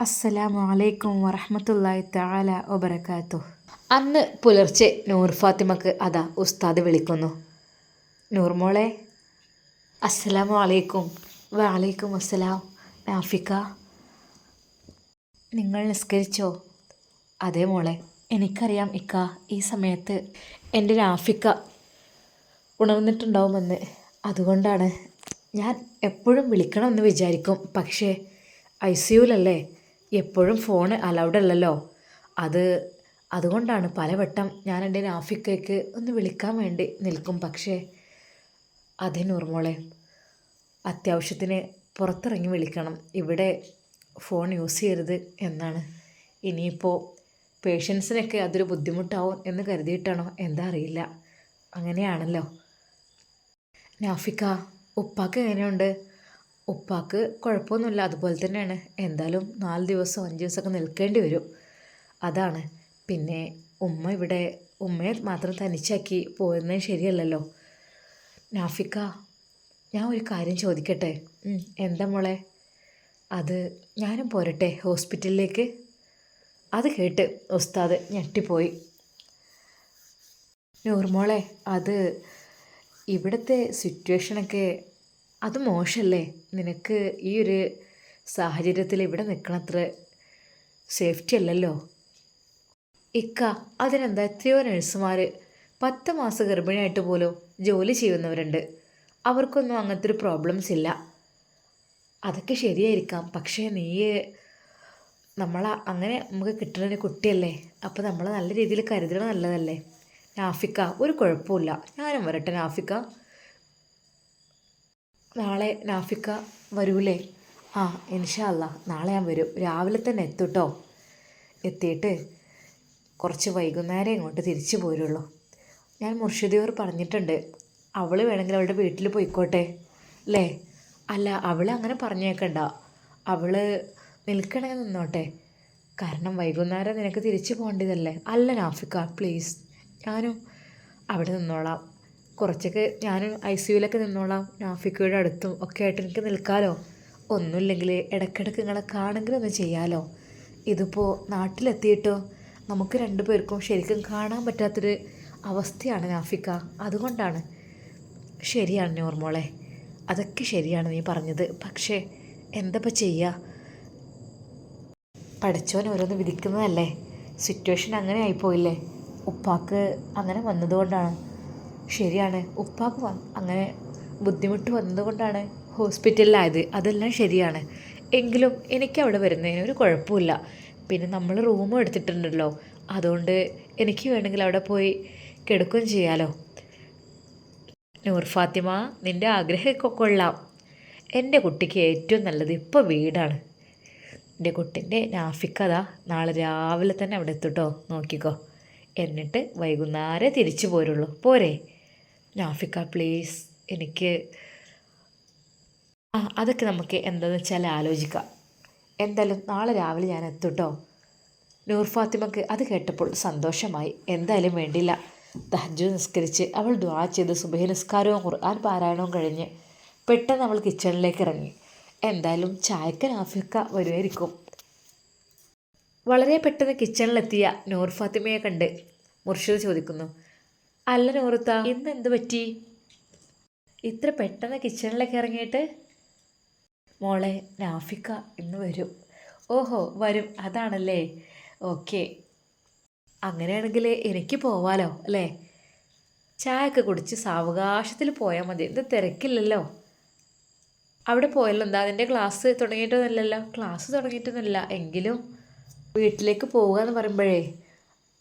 അസ്സലാമു അലൈക്കും വറഹമത്തല്ലായി തആല വബറകാതുഹു. അന്ന് പുലർച്ചെ നൂർ ഫാത്തിമക്ക് അതാ ഉസ്താദ് വിളിക്കുന്നു. നൂർ മോളെ അസ്സലാമു അലൈക്കും വലൈക്കും അസ്സലാം. നാഫിക്ക നിങ്ങൾ നിസ്കരിച്ചോ? അതെ മോളെ എനിക്കറിയാം ഇക്ക ഈ സമയത്ത് എന്റെ നാഫിക്ക ഉണർന്നിട്ടുണ്ടാവുമെന്ന്. അതുകൊണ്ടാണ് ഞാൻ എപ്പോഴും വിളിക്കണമെന്ന് വിചാരിക്കും. പക്ഷേ ഐ സിയുലല്ലേ എപ്പോഴും ഫോൺ അലൗഡ് അല്ലല്ലോ. അത് അതുകൊണ്ടാണ് പലവട്ടം ഞാൻ എന്റെ നാഫിക്കയ്ക്ക് ഒന്ന് വിളിക്കാൻ വേണ്ടി നിൽക്കും. പക്ഷേ അതെ നൂർമോളെ അത്യാവശ്യത്തിന് പുറത്തിറങ്ങി വിളിക്കണം. ഇവിടെ ഫോൺ യൂസ് ചെയ്യരുത് എന്നാണ്. ഇനിയിപ്പോൾ പേഷ്യൻസിനൊക്കെ അതൊരു ബുദ്ധിമുട്ടാവും എന്ന് കരുതിയിട്ടാണോ? എന്താ അറിയില്ല. അങ്ങനെയാണല്ലോ. നാഫിക്ക ഉപ്പാക്ക് എങ്ങനെയുണ്ട്? ഉപ്പാക്ക് കുഴപ്പമൊന്നുമില്ല. അതുപോലെ തന്നെയാണ്. എന്തായാലും നാല് ദിവസം അഞ്ച് ദിവസമൊക്കെ നിൽക്കേണ്ടി വരും. അതാണ്. പിന്നെ ഉമ്മ ഇവിടെ ഉമ്മയെ മാത്രം തനിച്ചാക്കി പോയിരുന്നത് ശരിയല്ലല്ലോ. നാഫിക്ക ഞാൻ ഒരു കാര്യം ചോദിക്കട്ടെ? എന്താ മോളെ? അത് ഞാനും പോരട്ടെ ഹോസ്പിറ്റലിലേക്ക്? അത് കേട്ട് ഉസ്താദ് ഞെട്ടിപ്പോയി. നൂർമോളെ അത് ഇവിടുത്തെ സിറ്റുവേഷനൊക്കെ അത് മോശമല്ലേ നിനക്ക് ഈ ഒരു സാഹചര്യത്തിൽ ഇവിടെ നിൽക്കണത്ര സേഫ്റ്റി അല്ലല്ലോ? ഇക്ക അതിനെന്താ എത്രയോ നഴ്സുമാർ പത്ത് മാസം ഗർഭിണിയായിട്ട് പോലും ജോലി ചെയ്യുന്നവരുണ്ട്. അവർക്കൊന്നും അങ്ങനത്തെ ഒരു പ്രോബ്ലംസ് ഇല്ല. അതൊക്കെ ശരിയായിരിക്കാം. പക്ഷേ നീ നമ്മളെ അങ്ങനെ നമുക്ക് കിട്ടുന്ന കുട്ടിയല്ലേ? അപ്പോൾ നമ്മൾ നല്ല രീതിയിൽ കരുതണം നല്ലതല്ലേ? നാഫിക്ക ഒരു കുഴപ്പമില്ല ഞാനും വരട്ടെ നാഫിക്ക. നാളെ നാഫിക്ക വരൂലേ? ആ ഇൻഷാല്ല നാളെ ഞാൻ വരും. രാവിലെ തന്നെ എത്തുട്ടോ എത്തിയിട്ട് കുറച്ച് വൈകുന്നേരം ഇങ്ങോട്ട് തിരിച്ചു പോരുള്ളൂ. ഞാൻ മുർഷിദിയോർ പറഞ്ഞിട്ടുണ്ട്. അവൾ വേണമെങ്കിൽ അവളുടെ വീട്ടിൽ പോയിക്കോട്ടെ. അല്ലേ അല്ല അവൾ അങ്ങനെ പറഞ്ഞേക്കണ്ട. അവൾ നിൽക്കണമെങ്കിൽ നിന്നോട്ടെ. കാരണം വൈകുന്നേരം നിനക്ക് തിരിച്ചു പോകേണ്ടതല്ലേ? അല്ല നാഫിക്ക പ്ലീസ്. ഞാനും അവിടെ നിന്നോളാം. കുറച്ചൊക്കെ ഞാൻ ഐ സി യുവിലൊക്കെ നിന്നോളാം. നാഫിക്കയുടെ അടുത്തും ഒക്കെ ആയിട്ട് എനിക്ക് നിൽക്കാമല്ലോ ഒന്നുമില്ലെങ്കിൽ ഇടയ്ക്കിടയ്ക്ക് നിങ്ങളെ കാണെങ്കിലും ഒന്ന് ചെയ്യാമല്ലോ ഇതിപ്പോൾ നാട്ടിലെത്തിയിട്ടോ നമുക്ക് രണ്ടു പേർക്കും ശരിക്കും കാണാൻ പറ്റാത്തൊരു അവസ്ഥയാണ് നാഫിക്ക. അതുകൊണ്ടാണ്. ശരിയാണ് നോർമോളെ അതൊക്കെ ശരിയാണ് നീ പറഞ്ഞത്. പക്ഷേ എന്തപ്പോൾ ചെയ്യുക പഠിച്ചവൻ ഓരോന്ന് വിധിക്കുന്നതല്ലേ? സിറ്റുവേഷൻ അങ്ങനെ ആയിപ്പോയില്ലേ? ഉപ്പാക്ക് അങ്ങനെ വന്നതുകൊണ്ടാണ്. ശരിയാണ്. ഉപ്പാക്ക് അങ്ങനെ ബുദ്ധിമുട്ട് വന്നതുകൊണ്ടാണ് ഹോസ്പിറ്റലിലായത്. അതെല്ലാം ശരിയാണ്. എങ്കിലും എനിക്ക് അവിടെ വരുന്നതിന് ഒരു കുഴപ്പമില്ല. പിന്നെ നമ്മൾ റൂമും എടുത്തിട്ടുണ്ടല്ലോ. അതുകൊണ്ട് എനിക്ക് വേണമെങ്കിൽ അവിടെ പോയി കിടക്കുകയും ചെയ്യാലോ. നൂർ ഫാത്തിമ നിന്റെ ആഗ്രഹമൊക്കെ കൊള്ളാം. എന്റെ കുട്ടിക്ക് ഏറ്റവും നല്ലത് ഇപ്പോൾ വീടാണ്. എന്റെ കുട്ടിന്റെ നാഫിക്കതാ നാളെ രാവിലെ തന്നെ അവിടെ എത്തുട്ടോ. നോക്കിക്കോ. എന്നിട്ട് വൈകുന്നേരം തിരിച്ചു പോരുള്ളൂ. പോരെ? നാഫിക്ക പ്ലീസ് എനിക്ക് ആ അതൊക്കെ നമുക്ക് എന്താണെന്ന് വെച്ചാൽ ആലോചിക്കാം. എന്തായാലും നാളെ രാവിലെ ഞാൻ എത്തുട്ടോ. നൂർ ഫാത്തിമക്ക് അത് കേട്ടപ്പോൾ സന്തോഷമായി. എന്തായാലും വേണ്ടില്ല തഹജു നിസ്കരിച്ച് അവൾ ദ്വാ ചെയ്ത് സുബഹി നിസ്കാരവും ഖുർആൻ പാരായണവും കഴിഞ്ഞ് പെട്ടെന്ന് അവൾ കിച്ചണിലേക്ക് ഇറങ്ങി. എന്തായാലും ചായക്ക് നാഫിക്ക വരുമായിരിക്കും. വളരെ പെട്ടെന്ന് കിച്ചണിലെത്തിയ നൂർ ഫാത്തിമയെ കണ്ട് മുർഷിദ് ചോദിക്കുന്നു അല്ല നോർത്ത ഇന്ന് എന്ത് പറ്റി? ഇത്ര പെട്ടെന്ന് കിച്ചണിലേക്ക് ഇറങ്ങിയിട്ട്? മോളെ നാഫിക്ക ഇന്ന് വരും. ഓഹോ വരും. അതാണല്ലേ. ഓക്കെ. അങ്ങനെയാണെങ്കിൽ എനിക്ക് പോവാലോ അല്ലേ? ചായയൊക്കെ കുടിച്ച് സാവകാശത്തിൽ പോയാൽ മതി. ഇത് തിരക്കില്ലല്ലോ. അവിടെ പോയല്ലോ. എന്താ അതിന്റെ ക്ലാസ് തുടങ്ങിയിട്ടൊന്നുമില്ലല്ലോ? ക്ലാസ് തുടങ്ങിയിട്ടൊന്നുമില്ല. എങ്കിലും വീട്ടിലേക്ക് പോവുക എന്ന് പറയുമ്പോഴേ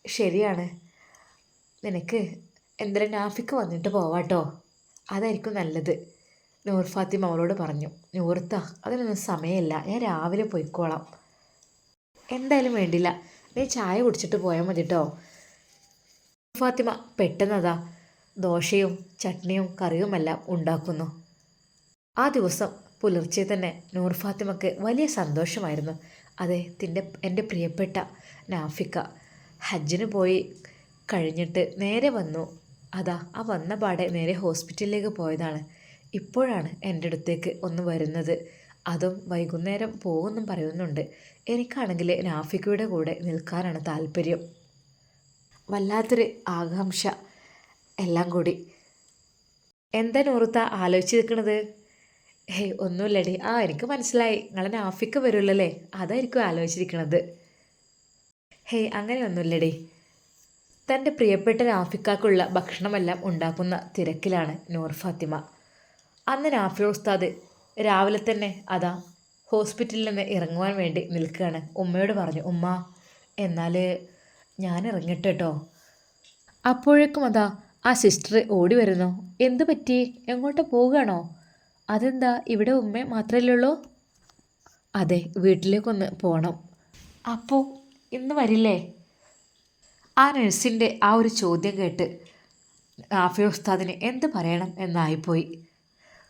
ശരിയാണ്. നിനക്ക് എന്തായാലും നാഫിക്ക് വന്നിട്ട് പോവാട്ടോ. അതായിരിക്കും നല്ലത്. നൂർ ഫാത്തിമ അവളോട് പറഞ്ഞു നൂർത്ത അതിനൊന്നും സമയമില്ല. ഞാൻ രാവിലെ പോയിക്കോളാം. എന്തായാലും വേണ്ടില്ല. നീ ചായ കുടിച്ചിട്ട് പോയാൽ മതി കേട്ടോ ഫാത്തിമ പെട്ടെന്നതാ ദോശയും ചട്നിയും കറിയുമെല്ലാം ഉണ്ടാക്കുന്നു. ആ ദിവസം പുലർച്ചെ തന്നെ നൂർ ഫാത്തിമക്ക് വലിയ സന്തോഷമായിരുന്നു. അതെ തിന്റെ എന്റെ പ്രിയപ്പെട്ട നാഫിക്ക. ഹജ്ജിന് പോയി കഴിഞ്ഞിട്ട് നേരെ വന്നു. അതാ ആ വന്ന പാടെ നേരെ ഹോസ്പിറ്റലിലേക്ക് പോയതാണ്. ഇപ്പോഴാണ് എന്റെ അടുത്തേക്ക് ഒന്ന് വരുന്നത്. അതും വൈകുന്നേരം പോകുമെന്നും പറയുന്നുണ്ട്. എനിക്കാണെങ്കിൽ നാഫിക്കയുടെ കൂടെ നിൽക്കാനാണ് താല്പര്യം. വല്ലാത്തൊരു ആകാംക്ഷ. എല്ലാം കൂടി. എന്താ നൂറുത്ത ആലോചിച്ച് നിൽക്കണത്? ഹേയ് ഒന്നുമില്ലടി. ആ എനിക്ക് മനസ്സിലായി. നിങ്ങളെ നാഫിക്ക വരുമല്ലോ അല്ലേ അതായിരിക്കും ആലോചിച്ചിരിക്കണത്. ഹേയ് അങ്ങനെയൊന്നുമില്ലടി. തന്റെ പ്രിയപ്പെട്ട രാഫിക്കാക്കുള്ള ഭക്ഷണമെല്ലാം ഉണ്ടാക്കുന്ന തിരക്കിലാണ് നൂർ ഫാത്തിമ. അന്ന് രാഫി ഉസ്താദ് രാവിലെ തന്നെ അതാ ഹോസ്പിറ്റലിൽ നിന്ന് ഇറങ്ങുവാൻ വേണ്ടി നിൽക്കുകയാണ്. ഉമ്മയോട് പറഞ്ഞു ഉമ്മ എന്നാൽ ഞാൻ ഇറങ്ങട്ടെ കേട്ടോ. അപ്പോഴേക്കും അതാ ആ സിസ്റ്റർ ഓടി വരുന്നു. എന്ത് പറ്റി? എങ്ങോട്ട് പോവുകയാണോ? അതെന്താ ഇവിടെ ഉമ്മ മാത്രമല്ലേ ഉള്ളൂ? അതെ വീട്ടിലേക്കൊന്ന് പോകണം അപ്പോൾ ഇന്ന് വരില്ലേ? ആ നഴ്സിന്റെ ആ ഒരു ചോദ്യം കേട്ട് ആഫി ഉസ്താദിന് എന്ത് പറയണം എന്നായിപ്പോയി.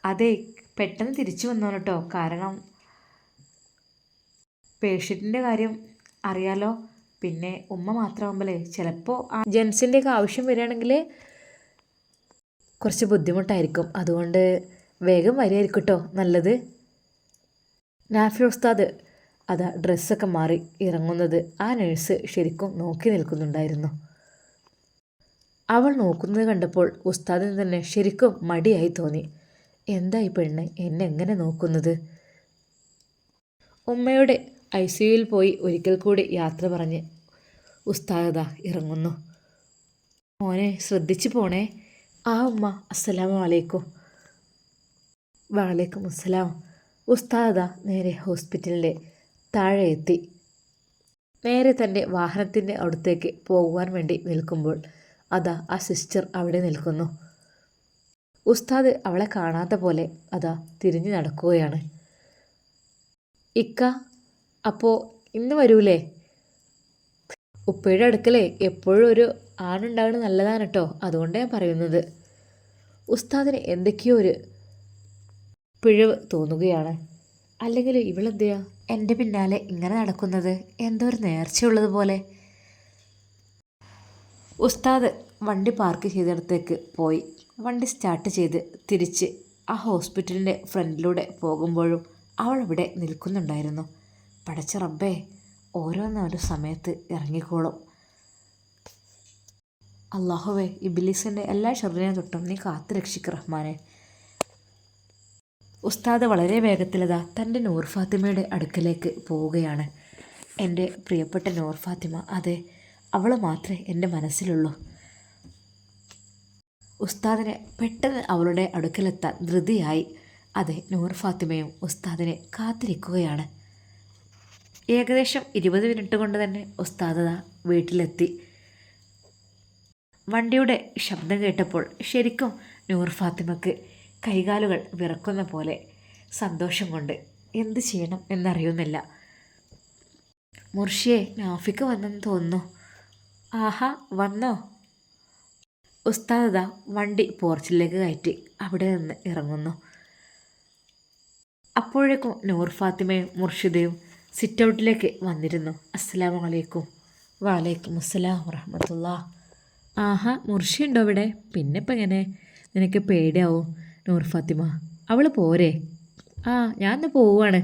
അതെ പെട്ടെന്ന് തിരിച്ചു വന്നു കേട്ടോ. കാരണം പേഷ്യന്റിന്റെ കാര്യം അറിയാലോ. പിന്നെ ഉമ്മ മാത്രമാകുമ്പോഴേ ചിലപ്പോൾ ആ ജെൻസിന്റെയൊക്കെ ആവശ്യം വരികയാണെങ്കിൽ കുറച്ച് ബുദ്ധിമുട്ടായിരിക്കും. അതുകൊണ്ട് വേഗം വരികയായിരിക്കും കേട്ടോ നല്ലത്. നാഫി ഉസ്താദ് അതാ ഡ്രസ്സൊക്കെ മാറി ഇറങ്ങുന്നത്. ആ നഴ്സ് ശരിക്കും നോക്കി നിൽക്കുന്നുണ്ടായിരുന്നു. അവൾ നോക്കുന്നത് കണ്ടപ്പോൾ ഉസ്താദിന് തന്നെ ശരിക്കും മടിയായി തോന്നി. എന്താ പെണ്ണ്? എന്നെ എങ്ങനെ നോക്കുന്നത്? ഉമ്മയുടെ ഐ സിയുയിൽ പോയി ഒരിക്കൽ കൂടി യാത്ര പറഞ്ഞ് ഉസ്താദ ഇറങ്ങുന്നു. മോനെ ശ്രദ്ധിച്ചു പോണേ. ആ ഉമ്മ അസ്സലാമു അലൈക്കും. വാലേക്കും അസ്സലാം. ഉസ്താദ നേരെ ഹോസ്പിറ്റലിന്റെ താഴെ എത്തി നേരെ തന്റെ വാഹനത്തിന്റെ അടുത്തേക്ക് പോകുവാൻ വേണ്ടി നിൽക്കുമ്പോൾ അതാ ആ സിസ്റ്റർ അവിടെ നിൽക്കുന്നു. ഉസ്താദ് അവളെ കാണാത്ത പോലെ അതാ തിരിഞ്ഞു നടക്കുകയാണ്. ഇക്ക അപ്പോൾ ഇന്ന് വരൂലേ? ഉപ്പയുടെ അടുക്കലേ എപ്പോഴും ഒരു ആണുണ്ടാവുന്നത് നല്ലതാണ് കേട്ടോ അതുകൊണ്ട് ഞാൻ പറയുന്നത്. ഉസ്താദിന് എന്തൊക്കെയോ ഒരു പിഴവ് തോന്നുകയാണ്. അല്ലെങ്കിൽ ഇവളെന്തെയാ? എന്റെ പിന്നാലെ ഇങ്ങനെ നടക്കുന്നത് എന്തോ ഒരു നേർച്ചയുള്ളതുപോലെ ഉസ്താദ് വണ്ടി പാർക്ക് ചെയ്തിടത്തേക്ക് പോയി. വണ്ടി സ്റ്റാർട്ട് ചെയ്ത് തിരിച്ച് ആ ഹോസ്പിറ്റലിന്റെ ഫ്രണ്ടിലൂടെ പോകുമ്പോഴും അവൾ അവിടെ നിൽക്കുന്നുണ്ടായിരുന്നു. പടച്ച റബ്ബേ ഓരോന്നോരോ സമയത്ത് ഇറങ്ങിക്കോളും. അള്ളാഹുവേ ഇബിലീസിന്റെ എല്ലാ ഷെറിനെ തൊട്ടും നീ കാത്തു രക്ഷിക്ക് റഹ്മാനെ. ഉസ്താദ് വളരെ വേഗത്തിലതാ തന്റെ നൂർ ഫാത്തിമയുടെ അടുക്കലേക്ക് പോവുകയാണ്. എന്റെ പ്രിയപ്പെട്ട നൂർ ഫാത്തിമ അതെ അവൾ മാത്രമേ എന്റെ മനസ്സിലുള്ളൂ. ഉസ്താദിനെ പെട്ടെന്ന് അവളുടെ അടുക്കലെത്താൻ ധൃതിയായി. അതെ നൂർ ഫാത്തിമയും ഉസ്താദിനെ കാത്തിരിക്കുകയാണ്. ഏകദേശം ഇരുപത് മിനിറ്റ് കൊണ്ട് തന്നെ ഉസ്താദത വീട്ടിലെത്തി. വണ്ടിയുടെ ശബ്ദം കേട്ടപ്പോൾ ശരിക്കും നൂർ ഫാത്തിമക്ക് കൈകാലുകൾ വിറക്കുന്ന പോലെ സന്തോഷം കൊണ്ട് എന്ത് ചെയ്യണം എന്നറിയുന്നില്ല. മുർഷിയെ നാഫിക്ക് വന്നെന്ന് തോന്നുന്നു. ആഹാ വന്നോ? ഉസ്താദ വണ്ടി പോർച്ചിലേക്ക് കയറ്റി അവിടെ നിന്ന് ഇറങ്ങുന്നു. അപ്പോഴേക്കും നൂർ ഫാത്തിമയും മുർഷിദയും സിറ്റൗട്ടിലേക്ക് വന്നിരുന്നു. അസ്സലാമു അലൈക്കും. വാലൈക്കും അസ്സലാം വറഹമത്തുള്ള. ആഹാ മുർഷി ഉണ്ടോ ഇവിടെ? പിന്നെ ഇപ്പം എങ്ങനെ? നിനക്ക് പേടിയാവും? നൂർ ഫാത്തിമ. അവൾ പോരെ. ആ ഞാൻ ഇന്ന് പോവാണ്.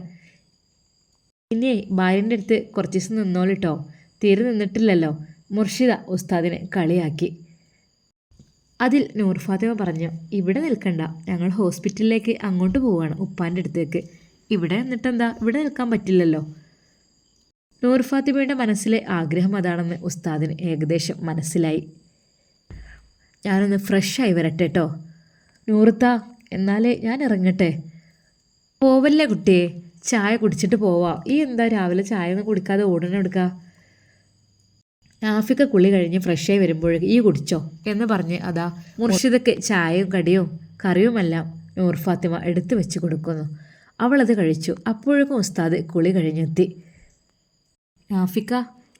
പിന്നെ ഭാര്യന്റെ അടുത്ത് കുറച്ച് ദിവസം നിന്നോളിട്ടോ. തീരെ നിന്നിട്ടില്ലല്ലോ. മുർഷിദ ഉസ്താദിനെ കളിയാക്കി. അതിൽ നൂർ ഫാത്തിമ പറഞ്ഞു ഇവിടെ നിൽക്കണ്ട. ഞങ്ങൾ ഹോസ്പിറ്റലിലേക്ക് അങ്ങോട്ട് പോവുകയാണ് ഉപ്പാന്റെ അടുത്തേക്ക്. ഇവിടെ നിന്നിട്ടെന്താ? ഇവിടെ നിൽക്കാൻ പറ്റില്ലല്ലോ. നൂർ ഫാത്തിമയുടെ മനസ്സിലെ ആഗ്രഹം അതാണെന്ന് ഉസ്താദിന് ഏകദേശം മനസ്സിലായി. ഞാനൊന്ന് ഫ്രഷായി വരട്ടെ കേട്ടോ നൂറുത്ത എന്നാലേ ഞാൻ ഇറങ്ങട്ടെ പോവല്ലേ കുട്ടിയെ ചായ കുടിച്ചിട്ട് പോവാം. ഈ എന്താ രാവിലെ ചായ ഒന്നും കുടിക്കാതെ ഓടണെടുക്ക നാഫിക്ക കുളി കഴിഞ്ഞ് ഫ്രഷായി വരുമ്പോഴേക്ക് ഈ കുടിച്ചോ എന്ന് പറഞ്ഞ് അതാ മുർഷിദക്ക് ചായയും കടിയും കറിയുമെല്ലാം നൂർ ഫാത്തിമ എടുത്തു വെച്ച് കൊടുക്കുന്നു. അവളത് കഴിച്ചു. അപ്പോഴേക്കും ഉസ്താദ് കുളി കഴിഞ്ഞെത്തി. ആഫിക്ക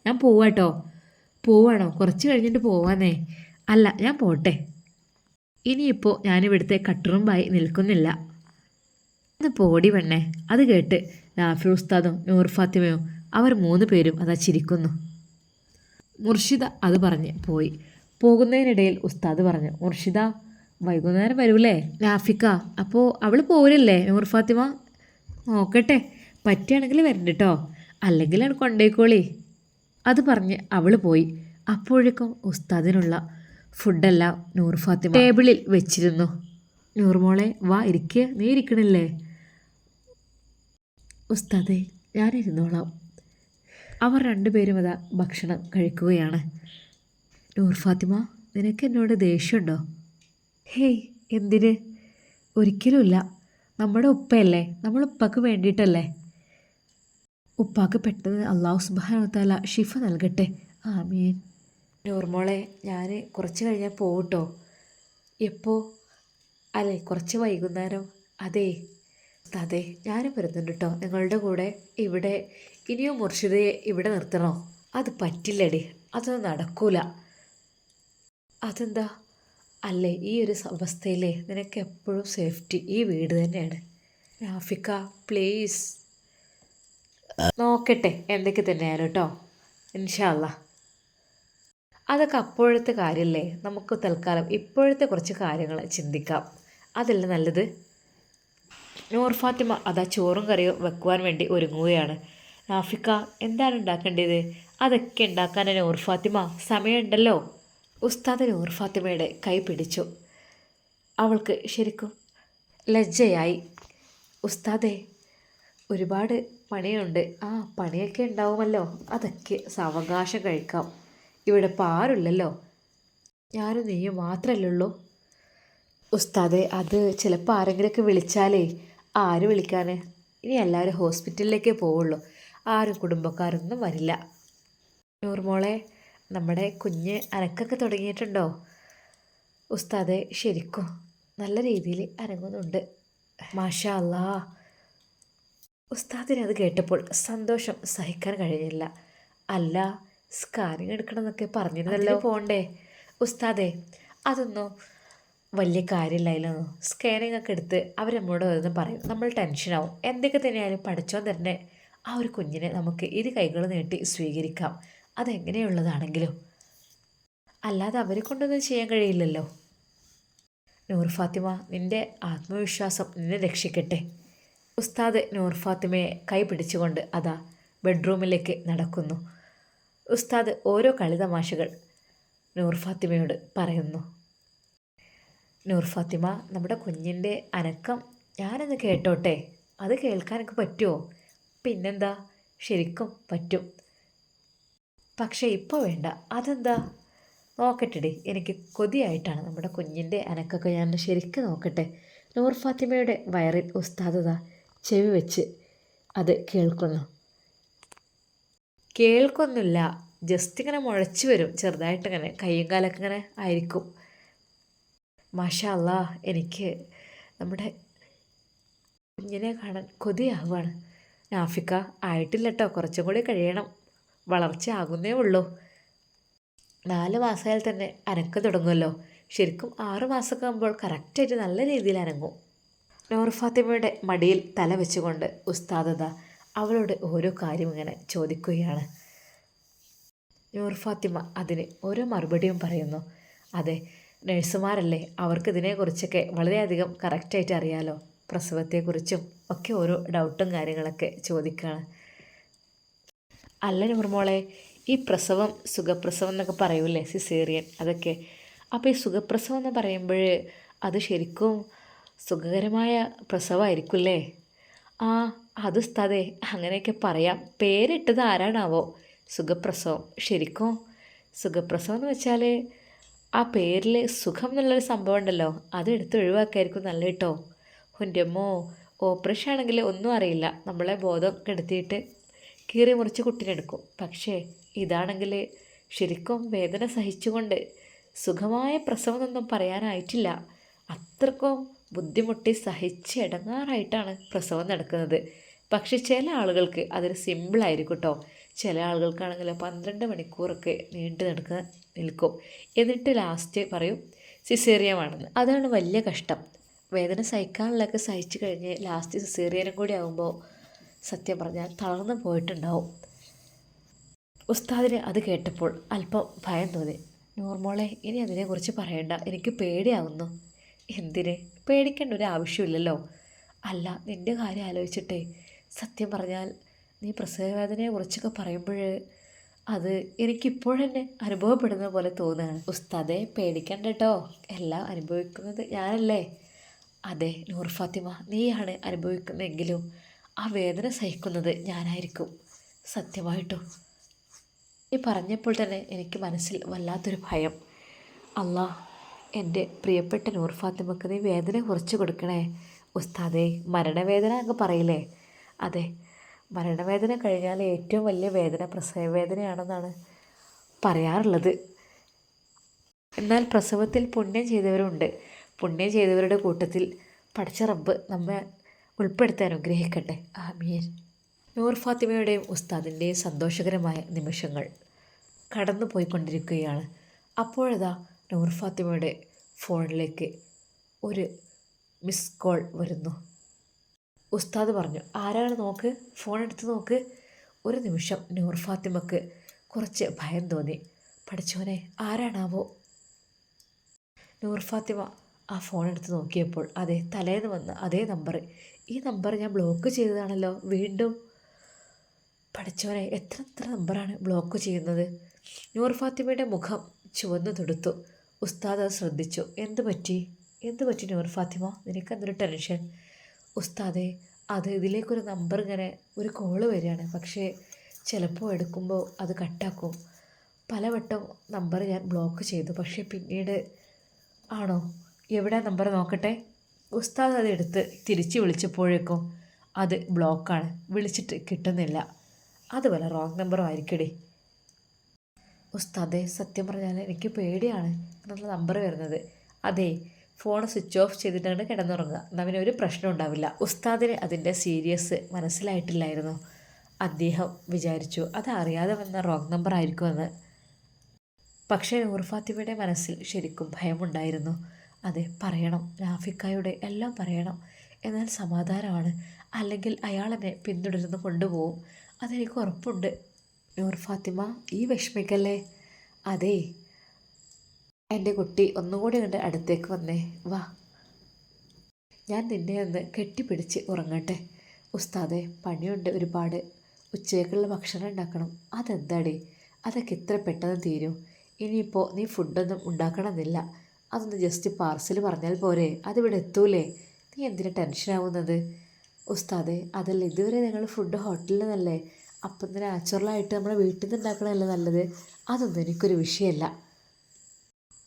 ഞാൻ പോവാട്ടോ. പോവാണോ? കുറച്ച് കഴിഞ്ഞിട്ട് പോവാന്നേ. അല്ല ഞാൻ പോട്ടെ. ഇനിയിപ്പോൾ ഞാനിവിടുത്തെ കട്ടുറുമ്പായി നിൽക്കുന്നില്ല. ഒന്ന് പോടി പെണ്ണേ അത് കേട്ട് നാഫി ഉസ്താദും നൂർ ഫാത്തിമയും അവർ മൂന്ന് പേരും അതാ ചിരിക്കുന്നു. മുർഷിദ അത് പറഞ്ഞ് പോയി. പോകുന്നതിനിടയിൽ ഉസ്താദ് പറഞ്ഞു മുർഷിദ വൈകുന്നേരം വരൂലേ? നാഫിക്ക അപ്പോൾ അവൾ പോരല്ലേ നൂർ ഫാത്തിമ? നോക്കട്ടെ പറ്റുകയാണെങ്കിൽ വരണ്ട കേട്ടോ അല്ലെങ്കിൽ കൊണ്ടേക്കോളി. അത് പറഞ്ഞ് അവൾ പോയി. അപ്പോഴേക്കും ഉസ്താദിനുള്ള ഫുഡെല്ലാം നൂർ ഫാത്തിമ. ടേബിളിൽ വെച്ചിരുന്നു. നൂർമോളെ വാ ഇരിക്കുക നീ ഇരിക്കണില്ലേ? ഉസ്താദെ ഞാനിരുന്നോളാം അവർ രണ്ടുപേരും അതാ ഭക്ഷണം കഴിക്കുകയാണ്. നൂർ ഫാത്തിമ നിനക്ക് എന്നോട് ദേഷ്യമുണ്ടോ? ഹേയ് എന്തിന്? ഒരിക്കലുമില്ല. നമ്മുടെ ഉപ്പയല്ലേ? നമ്മൾ ഉപ്പക്ക് വേണ്ടിയിട്ടല്ലേ? ഉപ്പാക്ക് പെട്ടെന്ന് അള്ളാഹു സുബാനത്താല ഷിഫ നൽകട്ടെ. ആമീൻ. നൂർമോളെ ഞാൻ കുറച്ച് കഴിഞ്ഞാൽ പോകട്ടോ എപ്പോൾ അല്ലേ കുറച്ച് വൈകുന്നേരം. അതെ അതെ ഞാനും വരുന്നുണ്ട് കേട്ടോ നിങ്ങളുടെ കൂടെ ഇവിടെ ഇനിയും മുർഷിദയെ ഇവിടെ നിർത്തണോ? അത് പറ്റില്ലടി അതൊന്നും നടക്കൂല. അതെന്താ? അല്ലേ ഈ ഒരു അവസ്ഥയിലേ നിനക്ക് എപ്പോഴും സേഫ്റ്റി ഈ വീട് തന്നെയാണ്. രാഫിക്ക പ്ലീസ്. നോക്കട്ടെ എന്തൊക്കെ തന്നെയാലും കേട്ടോ ഇൻഷാല്ല അതൊക്കെ അപ്പോഴത്തെ കാര്യമല്ലേ നമുക്ക് തൽക്കാലം ഇപ്പോഴത്തെ കുറച്ച് കാര്യങ്ങൾ ചിന്തിക്കാം. അതല്ല നല്ലത്? നൂർ ഫാത്തിമ അതാ ചോറും കറിയും വെക്കുവാൻ വേണ്ടി ഒരുങ്ങുകയാണ്. നാഫിക്ക എന്താണ് ഉണ്ടാക്കേണ്ടത്? അതൊക്കെ ഉണ്ടാക്കാൻ നൂർ ഫാത്തിമ സമയമുണ്ടല്ലോ. ഉസ്താദ് നൂർ ഫാത്തിമയുടെ കൈ പിടിച്ചു. അവൾക്ക് ശരിക്കും ലജ്ജയായി. ഉസ്താദേ ഒരുപാട് പണിയുണ്ട്. ആ പണിയൊക്കെ ഉണ്ടാവുമല്ലോ. അതൊക്കെ സാവകാശം കഴിക്കാം. ഇവിടെ ഇപ്പോൾ ആരുമില്ലല്ലോ. ഞാനും നീയും മാത്രമല്ലേ ഉസ്താദെ അത് ചിലപ്പോൾ ആരെങ്കിലുമൊക്കെ വിളിച്ചാലേ ആര് വിളിക്കാൻ ഇനി എല്ലാവരും ഹോസ്പിറ്റലിലേക്കേ പോവുള്ളൂ. ആരും കുടുംബക്കാരൊന്നും വരില്ല. നൂർമോളെ നമ്മുടെ കുഞ്ഞ് അനക്കൊക്കെ തുടങ്ങിയിട്ടുണ്ടോ? ഉസ്താദെ ശരിക്കും? നല്ല രീതിയിൽ അനങ്ങുന്നുണ്ട്. മാഷാ അല്ലാ ഉസ്താദിന് അത് കേട്ടപ്പോൾ സന്തോഷം സഹിക്കാൻ കഴിഞ്ഞില്ല. അല്ല സ്കാനിങ് എടുക്കണം എന്നൊക്കെ പറഞ്ഞിരുന്നല്ലോ. പോണ്ടേ? ഉസ്താദേ അതൊന്നും വലിയ കാര്യമില്ലായിരുന്നു സ്കാനിങ് ഒക്കെ എടുത്ത് അവർ നമ്മളോട് വരുന്ന പറയും. നമ്മൾ ടെൻഷനാവും എന്തൊക്കെ തന്നെയായാലും പഠിച്ചോൻ തന്നെ ആ ഒരു കുഞ്ഞിനെ നമുക്ക് ഇരു കൈകൾ നീട്ടി സ്വീകരിക്കാം. അതെങ്ങനെയുള്ളതാണെങ്കിലും. അല്ലാതെ അവരെ കൊണ്ടൊന്നും ചെയ്യാൻ കഴിയില്ലല്ലോ. നൂർ ഫാത്തിമ നിന്റെ ആത്മവിശ്വാസം നിന്നെ രക്ഷിക്കട്ടെ. ഉസ്താദ് നൂർ ഫാത്തിമയെ കൈ പിടിച്ചുകൊണ്ട് അതാ ബെഡ്റൂമിലേക്ക് നടക്കുന്നു. ഉസ്താദ് ഓരോ കളിതമാശകൾ നൂർ ഫാത്തിമയോട് പറയുന്നു. നൂർ ഫാത്തിമ നമ്മുടെ കുഞ്ഞിന്റെ അനക്കം ഞാനൊന്ന് കേട്ടോട്ടെ? അത് കേൾക്കാനൊക്കെ പറ്റുമോ? പിന്നെന്താ? ശരിക്കും പറ്റും. പക്ഷേ ഇപ്പോൾ വേണ്ട. അതെന്താ? നോക്കട്ടെടി. എനിക്ക് കൊതിയായിട്ടാണ് നമ്മുടെ കുഞ്ഞിന്റെ അനക്കൊക്കെ ഞാൻ ശരിക്കും നോക്കട്ടെ. നൂർ ഫാത്തിമയുടെ വയറിൽ ഉസ്താദത ചെവി വെച്ച് അത് കേൾക്കുന്നു. കേൾക്കൊന്നുമില്ല. ജസ്റ്റ് ഇങ്ങനെ മുഴച്ചു വരും. ചെറുതായിട്ടിങ്ങനെ കയ്യും കാലൊക്കെ ഇങ്ങനെ ആയിരിക്കും. മാഷാ അല്ലാ എനിക്ക് നമ്മുടെ കുഞ്ഞിനെ കാണാൻ കൊതിയാവുകയാണ് നാഫിക്ക ആയിട്ടില്ല കേട്ടോ കുറച്ചും കൂടി കഴിയണം. വളർച്ച ആകുന്നേ ഉള്ളൂ. നാല് മാസമായാൽ തന്നെ അനക്ക് തുടങ്ങുമല്ലോ. ശരിക്കും ആറു മാസമൊക്കെ ആകുമ്പോൾ കറക്റ്റായിട്ട് നല്ല രീതിയിൽ അനങ്ങും. നൂർ ഫാത്തിമയുടെ മടിയിൽ തല വെച്ചുകൊണ്ട് ഉസ്താദത അവളോട് ഓരോ കാര്യം ഇങ്ങനെ ചോദിക്കുകയാണ്. നൂർ ഫാത്തിമ അതിന് ഓരോ മറുപടിയും പറയുന്നു. അതെ നഴ്സുമാരല്ലേ? അവർക്ക് ഇതിനെക്കുറിച്ചൊക്കെ വളരെയധികം കറക്റ്റായിട്ട് അറിയാലോ. പ്രസവത്തെക്കുറിച്ചും ഒക്കെ ഓരോ ഡൗട്ടും കാര്യങ്ങളൊക്കെ ചോദിക്കുകയാണ്. അല്ല നൂർമോളെ ഈ പ്രസവം സുഖപ്രസവം എന്നൊക്കെ പറയൂലേ സിസേറിയൻ അതൊക്കെ? അപ്പോൾ ഈ സുഖപ്രസവം എന്ന് പറയുമ്പോൾ അത് ശരിക്കും സുഖകരമായ പ്രസവമായിരിക്കുമല്ലേ ആ അത് ഉസ്താദേ അങ്ങനെയൊക്കെ പറയാം. പേരിട്ടത് ആരാണാവോ? സുഖപ്രസവം. ശരിക്കോ സുഖപ്രസവം എന്ന് വെച്ചാൽ ആ പേരിൽ സുഖം എന്നുള്ളൊരു സംഭവം ഉണ്ടല്ലോ. അത് എടുത്ത് ഒഴിവാക്കായിരിക്കും നല്ല കേട്ടോ. ഹുന്റെമ്മോ ഓപ്പറേഷൻ ആണെങ്കിൽ ഒന്നും അറിയില്ല. നമ്മളെ ബോധം കെടുത്തിയിട്ട് കീറി മുറിച്ച് കുട്ടിനെടുക്കും പക്ഷേ ഇതാണെങ്കിൽ ശരിക്കും വേദന സഹിച്ചുകൊണ്ട് സുഖമായ പ്രസവം എന്നൊന്നും പറയാനായിട്ടില്ല. അത്രക്കും ബുദ്ധിമുട്ടി സഹിച്ച് ഇടങ്ങാറായിട്ടാണ് പ്രസവം നടക്കുന്നത്. പക്ഷെ ചില ആളുകൾക്ക് അതൊരു സിമ്പിളായിരിക്കും കേട്ടോ ചില ആളുകൾക്കാണെങ്കിൽ പന്ത്രണ്ട് മണിക്കൂറൊക്കെ നീണ്ടു നടക്കുന്ന നിൽക്കും. എന്നിട്ട് ലാസ്റ്റ് പറയും സിസേറിയമാണെന്ന്. അതാണ് വലിയ കഷ്ടം. വേദന സഹിക്കാനുള്ളതൊക്കെ സഹിച്ചു കഴിഞ്ഞ് ലാസ്റ്റ് സിസേറിയനും കൂടി ആകുമ്പോൾ സത്യം പറഞ്ഞാൽ തളർന്നു പോയിട്ടുണ്ടാവും. ഉസ്താദിന് അത് കേട്ടപ്പോൾ അല്പം ഭയം തോന്നി. നോർമോളെ ഇനി അതിനെക്കുറിച്ച് പറയണ്ട. എനിക്ക് പേടിയാവുന്നു. എന്തിന്? പേടിക്കേണ്ട ഒരു ആവശ്യമില്ലല്ലോ. അല്ല നിന്റെ കാര്യം ആലോചിച്ചിട്ടേ. സത്യം പറഞ്ഞാൽ നീ പ്രസവവേദനയെ കുറിച്ചൊക്കെ പറയുമ്പോൾ അത് എനിക്കിപ്പോഴെന്നെ അനുഭവപ്പെടുന്ന പോലെ തോന്നുകയാണ് ഉസ്താദെ പേടിക്കണ്ട കേട്ടോ എല്ലാം അനുഭവിക്കുന്നത് ഞാനല്ലേ. അതെ നൂർ ഫാത്തിമ നീയാണ് അനുഭവിക്കുന്നതെങ്കിലും ആ വേദന സഹിക്കുന്നത് ഞാനായിരിക്കും. സത്യമായിട്ടോ? നീ പറഞ്ഞപ്പോൾ തന്നെ എനിക്ക് മനസ്സിൽ വല്ലാത്തൊരു ഭയം. അല്ലാ എന്റെ പ്രിയപ്പെട്ട നൂർ ഫാത്തിമക്ക് നീ വേദന കുറച്ച് കൊടുക്കണേ. ഉസ്താദേ മരണവേദന അങ്ങ് പറയില്ലേ? അതെ മരണവേദന കഴിഞ്ഞാൽ ഏറ്റവും വലിയ വേദന പ്രസവ വേദനയാണെന്നാണ് പറയാറുള്ളത്. എന്നാൽ പ്രസവത്തിൽ പുണ്യം ചെയ്തവരുണ്ട്. പുണ്യം ചെയ്തവരുടെ കൂട്ടത്തിൽ പഠിച്ച റബ്ബ് നമ്മെ ഉൾപ്പെടുത്തി അനുഗ്രഹിക്കട്ടെ. ആമീൻ. നൂർ ഫാത്തിമയുടെയും ഉസ്താദിന്റെയും സന്തോഷകരമായ നിമിഷങ്ങൾ കടന്നു പോയിക്കൊണ്ടിരിക്കുകയാണ് അപ്പോഴതാ നൂർ ഫാത്തിമയുടെ ഫോണിലേക്ക് ഒരു മിസ് കോൾ വരുന്നു. ഉസ്താദ് പറഞ്ഞു ആരാണ് നോക്ക്? ഫോൺ എടുത്ത് നോക്ക്. ഒരു നിമിഷം നൂർ ഫാത്തിമക്ക് കുറച്ച് ഭയം തോന്നി. പഠിച്ചോനെ ആരാണാവോ? നൂർ ഫാത്തിമ ആ ഫോൺ എടുത്ത് നോക്കിയപ്പോൾ അതെ തലേന്ന് വന്ന അതേ നമ്പർ. ഈ നമ്പർ ഞാൻ ബ്ലോക്ക് ചെയ്തതാണല്ലോ വീണ്ടും. പഠിച്ചവനെ എത്ര എത്ര നമ്പറാണ് ബ്ലോക്ക് ചെയ്യുന്നത്? നൂർ ഫാത്തിമയുടെ മുഖം ചുവന്നു തൊടുത്തു. ഉസ്താദ് അത് ശ്രദ്ധിച്ചു. എന്ത് പറ്റി? എന്ത് പറ്റി നൂർ ഫാത്തിമ? നിനക്ക് എന്തൊരു ടെൻഷൻ? ഉസ്താദെ അത് ഇതിലേക്കൊരു നമ്പർ ഇങ്ങനെ ഒരു കോൾ വരികയാണ്. പക്ഷേ ചിലപ്പോൾ എടുക്കുമ്പോൾ അത് കട്ടാക്കും. പലവട്ടം നമ്പർ ഞാൻ ബ്ലോക്ക് ചെയ്തു. പക്ഷേ പിന്നീട് ആണോ? എവിടെ നമ്പർ നോക്കട്ടെ? ഉസ്താദ് അത് എടുത്ത് തിരിച്ച് വിളിച്ചപ്പോഴേക്കും അത് ബ്ലോക്കാണ്. വിളിച്ചിട്ട് കിട്ടുന്നില്ല. അതുപോലെ റോങ് നമ്പറും ആയിരിക്കടി. ഉസ്താദെ സത്യം പറഞ്ഞാൽ എനിക്ക് പേടിയാണ് എന്നുള്ള നമ്പർ വരുന്നത്. അതെ ഫോൺ സ്വിച്ച് ഓഫ് ചെയ്തിട്ടാണ് കിടന്നുറങ്ങുക. എന്നവന് ഒരു പ്രശ്നം ഉണ്ടാവില്ല. ഉസ്താദിന് അതിന്റെ സീരിയസ് മനസ്സിലായിട്ടില്ലായിരുന്നു. അദ്ദേഹം വിചാരിച്ചു അത് അറിയാതെ വന്ന റോങ് നമ്പർ ആയിരിക്കുമെന്ന്. പക്ഷേ ഊർഫാത്തിമയുടെ ഫാത്തിമയുടെ മനസ്സിൽ ശരിക്കും ഭയമുണ്ടായിരുന്നു. അതെ പറയണം റാഫിക്കായുടെ എല്ലാം പറയണം. എന്നാൽ സമാധാനമാണ്. അല്ലെങ്കിൽ അയാൾ എന്നെ പിന്തുടർന്ന് കൊണ്ടുപോകും അതെനിക്ക് ഉറപ്പുണ്ട്. നൂർ ഫാത്തിമ ഈ വിഷമിക്കല്ലേ? അതെ എന്റെ കുട്ടി ഒന്നുകൂടി കണ്ട് അടുത്തേക്ക് വന്നേ. വാ. ഞാൻ നിന്നെ ഒന്ന് കെട്ടിപ്പിടിച്ച് ഉറങ്ങട്ടെ. ഉസ്താദെ പണിയുണ്ട് ഒരുപാട്. ഉച്ചയ്ക്കുള്ള ഭക്ഷണം ഉണ്ടാക്കണം. അതെന്താടി? അതൊക്കെ ഇത്ര പെട്ടെന്ന് തീരും. ഇനിയിപ്പോൾ നീ ഫുഡൊന്നും ഉണ്ടാക്കണമെന്നില്ല. അതൊന്ന് ജസ്റ്റ് പാർസൽ പറഞ്ഞാൽ പോരെ. അതിവിടെ എത്തൂലേ? നീ എന്തിനാ ടെൻഷനാവുന്നത് ഉസ്താദെ അതല്ല ഇതുവരെ ഞങ്ങൾ ഫുഡ് ഹോട്ടലിൽ നിന്നല്ലേ അപ്പം നാച്ചുറലായിട്ട് നമ്മുടെ വീട്ടിൽ നിന്ന് ഉണ്ടാക്കണമല്ല നല്ലത്? അതൊന്നും എനിക്കൊരു വിഷയമല്ല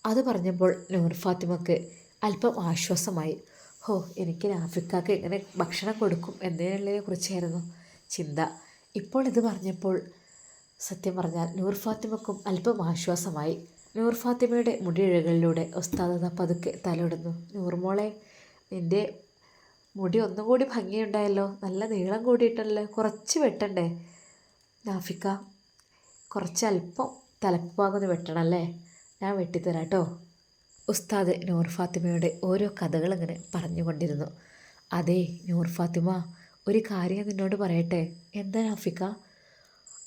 അത് പറഞ്ഞപ്പോൾ നൂർ ഫാത്തിമക്ക് അല്പം ആശ്വാസമായി. ഹോ എനിക്ക് നാഫിക്കാക്ക് എങ്ങനെ ഭക്ഷണം കൊടുക്കും എന്നതിനുള്ളതിനെ കുറിച്ചായിരുന്നു ചിന്ത. ഇപ്പോൾ ഇത് പറഞ്ഞപ്പോൾ സത്യം പറഞ്ഞാൽ നൂർ ഫാത്തിമക്കും അല്പം ആശ്വാസമായി. നൂർ ഫാത്തിമയുടെ മുടിയിഴകളിലൂടെ ഒസ്താദ പതുക്കെ തലോടുന്നു നൂർമോളെ നിന്റെ മുടി ഒന്നും കൂടി ഭംഗിയുണ്ടായല്ലോ. നല്ല നീളം കൂടിയിട്ടല്ലോ? കുറച്ച് വെട്ടണ്ടേ? നാഫിക്ക കുറച്ച് അല്പം തലപ്പാകുന്ന് വെട്ടണം അല്ലേ ഞാൻ വെട്ടിത്തരാം കേട്ടോ. ഉസ്താദ് നൂർ ഫാത്തിമയുടെ ഓരോ കഥകളിങ്ങനെ പറഞ്ഞുകൊണ്ടിരുന്നു അതെ നൂർ ഫാത്തിമ ഒരു കാര്യം നിന്നോട് പറയട്ടെ? എന്താ നാഫിക്ക?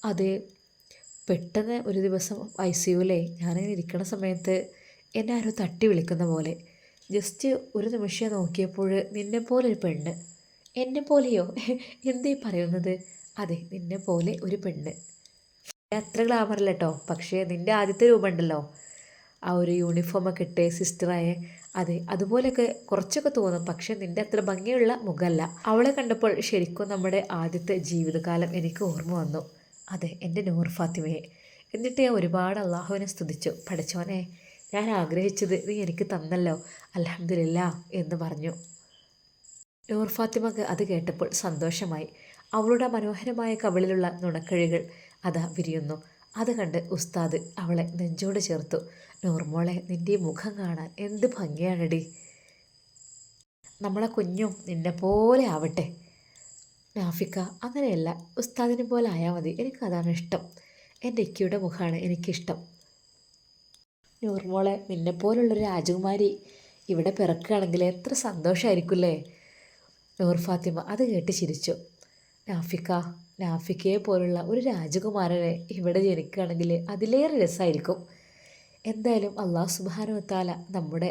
അത് പെട്ടെന്ന് ഒരു ദിവസം ഐ സി യുവിലെ ഞാനിങ്ങനെ ഇരിക്കുന്ന സമയത്ത് എന്നെ ആരോ തട്ടി വിളിക്കുന്ന പോലെ. ജസ്റ്റ് ഒരു നിമിഷം നോക്കിയപ്പോൾ നിന്നെ പോലെ ഒരു പെണ്ണ്. എന്നെ പോലെയോ എന്തേ പറയുന്നത്? അതെ നിന്നെ പോലെ ഒരു പെണ്ണ്. അത്ര ഗ്ലാമറല്ല കേട്ടോ പക്ഷേ നിന്റെ ആദ്യത്തെ രൂപമുണ്ടല്ലോ. ആ ഒരു യൂണിഫോമൊക്കെ ഇട്ട് സിസ്റ്ററായ. അതെ അതുപോലെയൊക്കെ കുറച്ചൊക്കെ തോന്നും. പക്ഷെ നിന്റെ അത്ര ഭംഗിയുള്ള മുഖമല്ല. അവളെ കണ്ടപ്പോൾ ശരിക്കും നമ്മുടെ ആദ്യത്തെ ജീവിതകാലം എനിക്ക് ഓർമ്മ വന്നു. അതെ എന്റെ നൂർ ഫാത്തിമയെ. എന്നിട്ട് ഞാൻ ഒരുപാട് അള്ളാഹുവിനെ സ്തുതിച്ചു. പഠിച്ചോനെ ഞാൻ ആഗ്രഹിച്ചത് നീ എനിക്ക് തന്നല്ലോ. അലഹമില്ല എന്ന് പറഞ്ഞു. നൂർ ഫാത്തിമക്ക് അത് കേട്ടപ്പോൾ സന്തോഷമായി. അവളുടെ മനോഹരമായ കവിളിലുള്ള നുണക്കിഴികൾ അതാ വിരിയുന്നു. അത് കണ്ട് ഉസ്താദ് അവളെ നെഞ്ചോട് ചേർത്തു. നോർമോളെ നിന്റെ മുഖം കാണാൻ എന്ത് ഭംഗിയാണടി. നമ്മളെ കുഞ്ഞും നിന്നെ പോലെ ആവട്ടെ. നാഫിക്ക അങ്ങനെയല്ല. ഉസ്താദിനെ പോലെ ആയാൽ മതി. എനിക്കതാണ് ഇഷ്ടം. എന്റെ ഇക്കയുടെ മുഖമാണ് എനിക്കിഷ്ടം. നൂർമോളെ നിന്നെപ്പോലുള്ളൊരു രാജകുമാരി ഇവിടെ പിറക്കുകയാണെങ്കിൽ എത്ര സന്തോഷമായിരിക്കില്ലേ നൂർ ഫാത്തിമ അത് കേട്ട് ചിരിച്ചു. നാഫിക്ക നാഫിക്കയെ പോലുള്ള ഒരു രാജകുമാരനെ ഇവിടെ ജനിക്കുകയാണെങ്കിൽ അതിലേറെ രസമായിരിക്കും. എന്തായാലും അള്ളാഹു സുബാനുവത്താല നമ്മുടെ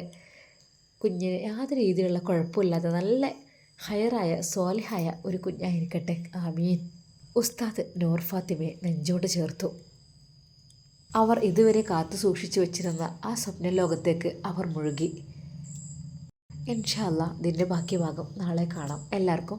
കുഞ്ഞിന് യാതൊരു രീതിയിലുള്ള കുഴപ്പമില്ലാതെ നല്ല ഹയറായ സ്വാലിഹായ ഒരു കുഞ്ഞായിരിക്കട്ടെ. ആമീൻ. ഉസ്താദ് നൂർ ഫാത്തിമയെ നെഞ്ചോട് ചേർത്തു. അവർ ഇതുവരെ കാത്തു സൂക്ഷിച്ചു വെച്ചിരുന്ന ആ സ്വപ്നലോകത്തേക്ക് അവർ മുഴുകി. ഇൻഷാല്ല ഇതിന്റെ ബാക്കി ഭാഗം നാളെ കാണാം. എല്ലാവർക്കും